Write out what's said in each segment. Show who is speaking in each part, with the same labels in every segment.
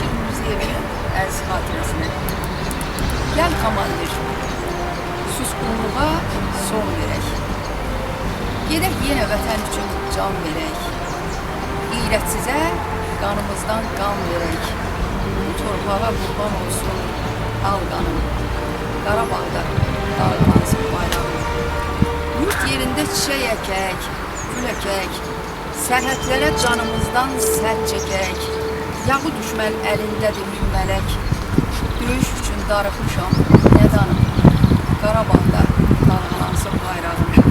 Speaker 1: Şirin Müzeyevin əziz xatirəsinə. Gəl komandir, susqunluğa son verək. Gedək yenə vətən üçün can verək. İyrətsizə qanımızdan qan verək. Bu torpağa qurban olsun al qanım. Qarabağda dalğalansın bayrağım. Yurt yerində çiçək əkək, gül əkək, sərhədlərə canımızdan sər çəkək. Yağı düşmən əlindədir min mələk. Döyüş üçün darıxmışam, nə danım. Qarabağda dalğalansın bayrağım.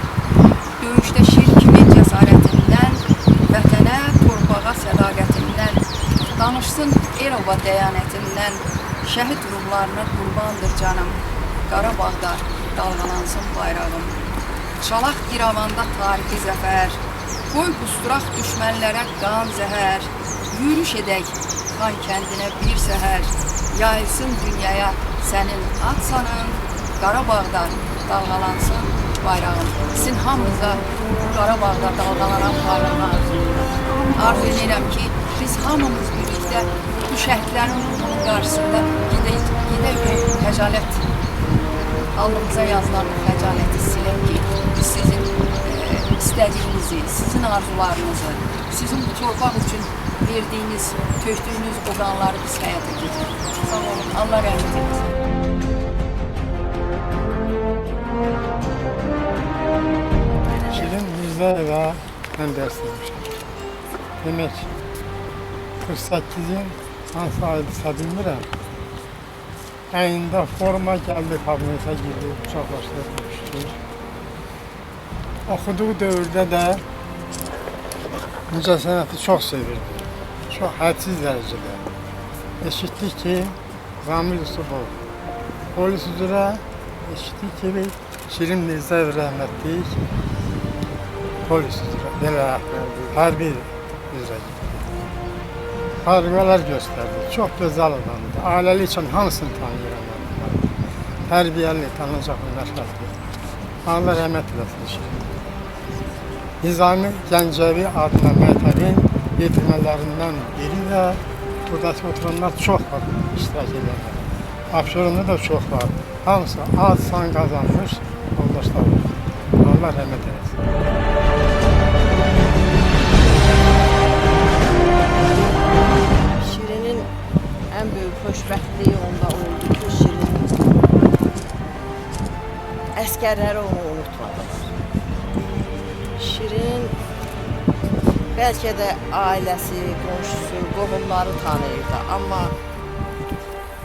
Speaker 1: Döyüşdə şir kimi cəsarətindən, vətənə, torpağa sədaqətindən, danışsın Erova dəyanətindən, şəhid ruhlarına qurbandır canım. Qarabağda dalğalansın bayrağım. Çalaq İrəvanda tarixi zəfər, qoy qusturaq düşmənlərə qan zəhər, yürüş edək Xan kəndinə bir səhər, yayılsın dünyaya sənin ad sanın, Qarabağda dalğalansın bayrağın. Sizin hamınıza Qarabağda dalğalanan bayrağa arzu edirəm ki, biz hamımız birlikdə bu şəhidlərin qarşısında gedək, gedək xəcalət alnımıza yazılan xəcaləti silək ki, sizin istədiyinizi, sizin arzularınızı, sizin bu torpaq üçün verdiyiniz, tökdüyünüz o biz həyata keçirək. Sağ olun, Allah rəhmət eylesin.
Speaker 2: Şirin Müzdağ'a ben ders vermişim. Demek 48 yıl hansı hadise bilmirəm. Əyində forma gəldi, kabinetə girdi, uçaqlaşdı, düşdü. Oxuduğu dövrdə də mücəssənəti çox sevirdi. Çox hədsiz dərəcədə. Eşitdik ki, Zamil Yusufov polis üzrə eşitdik ki, Şirin Mirzəyev rəhmətlik polis üzrə, belə hərbi üzrə Xarqalar göstərdi. Çox gözəl adamdı. Ailəliklə hamısını tanıyıram. mən. Tərbiyəli, tanınacaq məşğəldir. Allah rəhmət eləsin Şirin. Nizami Gəncəvi adına məktəbin yetirmələrindən biri də buradakı oturanlar çox var iştirak edenler. Abşeronda da çox var. Hamısı az san qazanmış yoldaşlar var. Allah rəhmət eləsin.
Speaker 3: Şirin'in en büyük xoşbəxtliyi onda oldu ki, Şirin əsgərləri onu bəlkə də ailəsi, qonşusu, qohumları tanıyırdı, amma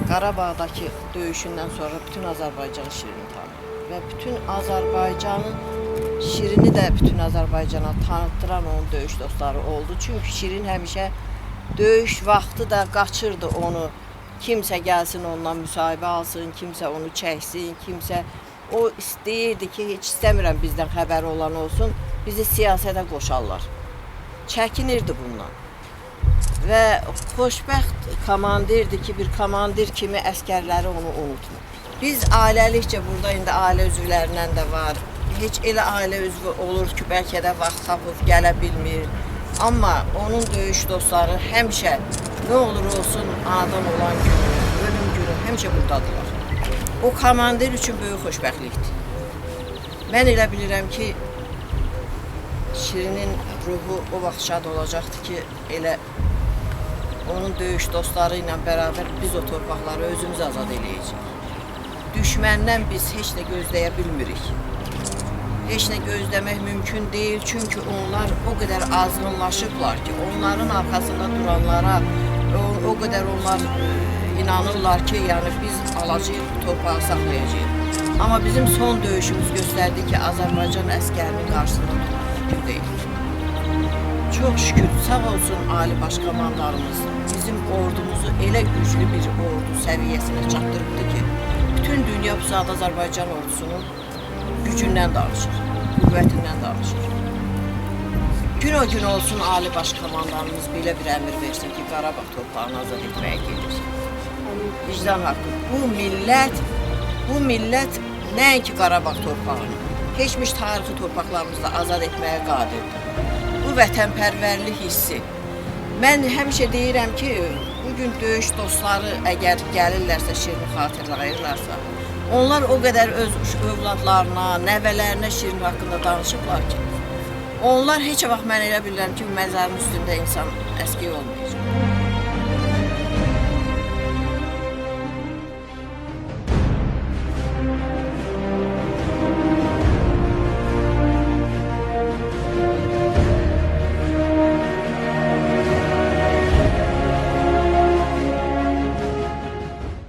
Speaker 3: Qarabağdakı döyüşündən sonra bütün Azərbaycan Şirini tanıyır və bütün Azərbaycanın Şirini də bütün Azərbaycana tanıtdıran onun döyüş dostları oldu. Çünki Şirin həmişə döyüş vaxtı da qaçırdı onu. Kimsə gəlsin ondan müsahibə alsın, kimsə onu çəksin, kimsə o istəyirdi ki, heç istəmirəm bizdən xəbəri olan olsun, bizi siyasətə qoşarlar. Çəkinirdi bundan. Və xoşbəxt komandirdi ki, bir komandir kimi əskərləri onu unutmur. Biz ailəlikcə burada indi ailə üzvlərindən də var. Heç elə ailə üzvü olur ki, bəlkə də vaxt tapıb gələ bilmir. Amma onun döyüş dostları həmişə nə olur olsun anadan olan günü, ölüm günü həmişə burdadılar. O komandir üçün böyük xoşbəxtlikdir. Mən elə bilirəm ki, Şirinin ruhu o vaxt şad olacaqdı ki, elə onun döyüş dostları ilə bərabər biz o torpaqları özümüz azad eləyəcəyik. Düşməndən biz heç nə gözləyə bilmirik. Heç nə gözləmək mümkün deyil, çünki onlar o qədər azğınlaşıblar ki, onların arxasında duranlara o, o qədər onlar e, inanırlar ki, yəni biz alacağıq, torpağı saxlayacağıq. Amma bizim son döyüşümüz göstərdi ki, Azərbaycan əskərinin qarşısında durmaq mümkün deyil. Çok şükür sağ olsun Ali Başkomandarımız bizim ordumuzu elə güclü bir ordu səviyyəsinə çatdırıbdı ki, bütün dünya bu saat Azərbaycan ordusunun gücündən danışır, qüvvətindən danışır. Gün o gün olsun Ali Başkomandarımız belə bir əmr versin ki, Qarabağ torpağını azad etməyə gedir. Vicdan haqqı. Bu millət, bu millət Nəinki Qarabağ torpağını, keçmiş tarixi torpaqlarımızda azad etməyə qadirdir. Bu vətənpərvərlik hissi. Mən həmişə deyirəm ki, bu gün döyüş dostları əgər gəlirlərsə, şirin xatirələyirlərsə, onlar o qədər öz övladlarına, nəvələrinə şirin haqqında danışıblar ki, onlar heç vaxt mən elə bilirəm ki, məzarın üstündə insan əskik olmayacaq.